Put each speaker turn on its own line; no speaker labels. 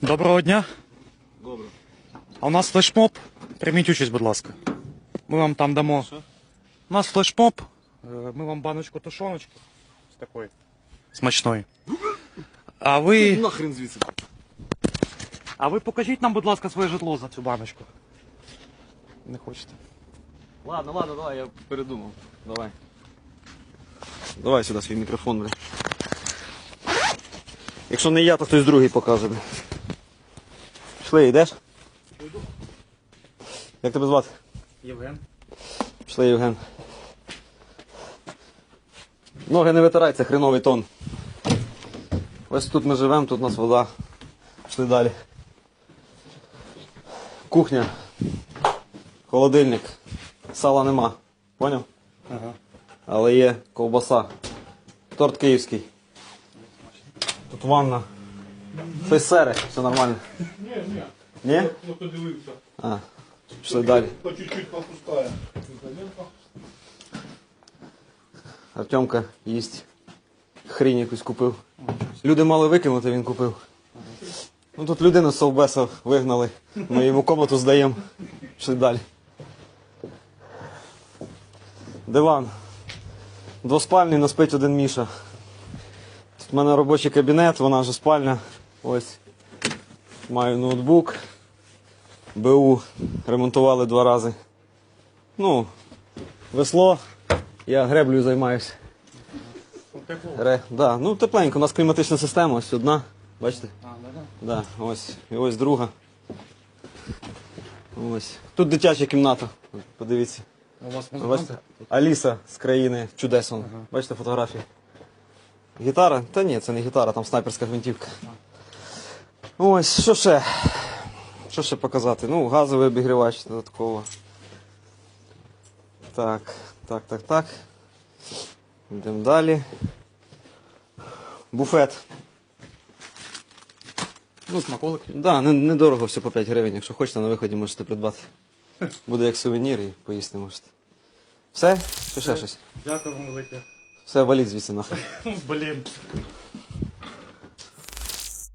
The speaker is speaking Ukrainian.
Доброго дня.
Добре.
А у нас флешмоб. Прийміть участь, будь ласка. Ми вам там дамо.
Що?
У нас флешмоб. Е, Ми вам баночку тушоночки. З такої. Смачної. А ви.
Нахрен звідси.
А ви покажіть нам, будь ласка, своє житло за цю баночку. Не хочете.
Ладно, ладно, давай, я передумав. Давай. Давай сюди свій мікрофон, бля. Якщо не я, то хтось другий покаже, бля. Пішли, йдеш? Як тебе звати?
Євген.
Пішли, Євген. Ноги не витирай, це хреновий тон. Ось тут ми живемо, тут у нас вода. Пішли далі. Кухня. Холодильник. Сала нема. Поняв?
Ага.
Але є ковбаса. Торт київський. Тут ванна. Фейсери, все нормально.
Ні, ні,
Ні?
ну подивився.
А, пішли далі.
По чуть-чуть попускає.
Артемка їсть. Хрінь якусь купив. Люди мали викинути, він купив. Ну тут людину з совбеса вигнали. Ми йому комнату здаємо. Пішли далі. Диван. Двоспальний, но спить один Міша. В мене робочий кабінет, вона вже спальня. Ось. Маю ноутбук. БУ ремонтували два рази. Ну, весло. Я греблею займаюся. Ре, да. Ну, тепленько, у нас кліматична система, ось одна. Бачите?
А, да, да.
Да, ось. І ось друга. Ось. Тут дитяча кімната. Подивіться.
У вас
Бачите? Аліса з країни чудес. вон. Бачите фотографії? Гітара? Та ні, це не гітара, там снайперська гвинтівка. Ось, що ще? Що ще показати? Ну, газовий обігрівач додатково. Так, так, так, так. Йдемо далі. Буфет.
Ну, смаколики.
Да, не- недорого, все по 5 гривень. Якщо хочете, на виході можете придбати. Буде як сувенір і поїсти можете. Все? Чи ще щось?
Дякую вам велике.
Все, валіть звідси нахуй.
Блін.